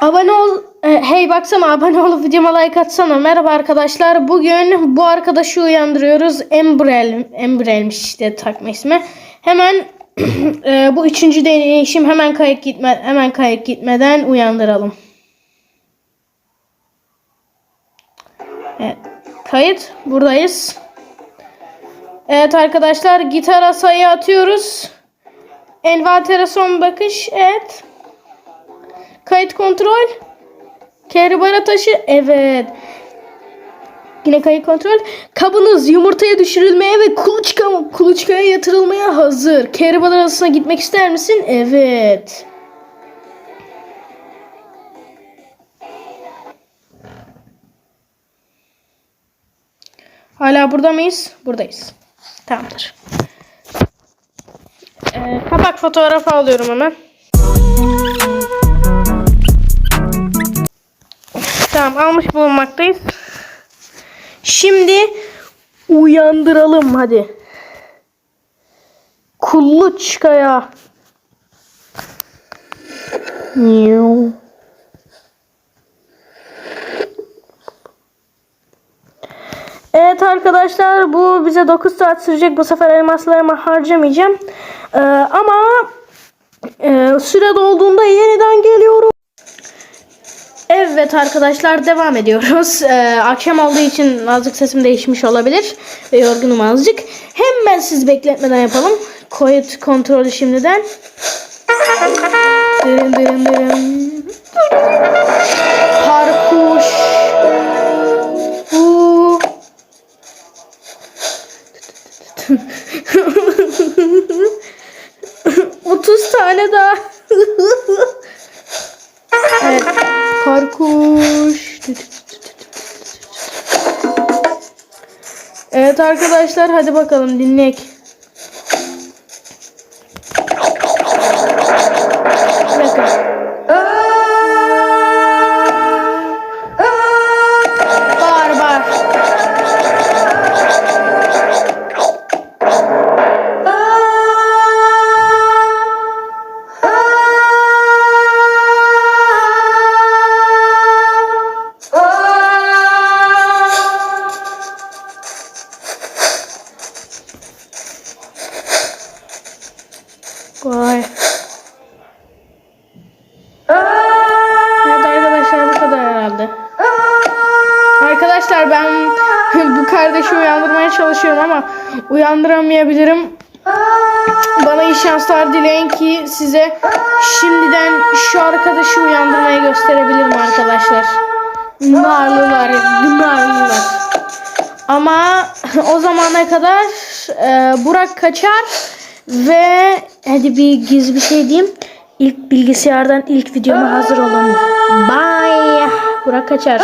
Abone ol. e, hey baksana abone olup videoma like atsana. Merhaba arkadaşlar. Bugün bu arkadaşı uyandırıyoruz. Embrel. Embrelmiş işte takma ismi. Hemen e, bu üçüncü deneyişim hemen kayıp gitme hemen kayıp gitmeden uyandıralım. Evet. Kayıt. Buradayız. Evet arkadaşlar gitara sayı atıyoruz. Envantere son bakış. Evet. Kayıt kontrol. Keribara taşı. Evet. Yine kayıt kontrol. Kabınız yumurtaya düşürülmeye ve kuluçka, kuluçkaya yatırılmaya hazır. Keribara arasına gitmek ister misin? Evet. Hala burada mıyız? Buradayız. Tamamdır. Ee, kapak fotoğrafı alıyorum hemen. Almış bulunmaktayız. Şimdi uyandıralım hadi. Kuluçkaya. Miau. Evet arkadaşlar bu bize 9 saat sürecek. Bu sefer elmaslarımı harcamayacağım. Ee, ama e, süre dolduğunda yeniden geliyorum. Evet arkadaşlar devam ediyoruz. Ee, akşam olduğu için azıcık sesim değişmiş olabilir. Ve yorgunum azıcık. Hemen siz bekletmeden yapalım. Kayıt kontrolü şimdiden. Dırın dırın dırın. Parkuş. Huu. 30 tane daha. evet. Parkuş. Evet arkadaşlar hadi bakalım dinleyek. Vay. Evet arkadaşlar bu kadar herhalde. Arkadaşlar ben bu kardeşi uyandırmaya çalışıyorum ama uyandıramayabilirim. Bana iyi şanslar dileyin ki size şimdiden şu arkadaşı uyandırmayı gösterebilirim arkadaşlar. Narlılar, narlılar. Ama o zamana kadar e, Burak kaçar ve hadi bir gizli bir şey diyeyim. İlk bilgisayardan ilk videoma hazır olun. Bye. Burak kaçar.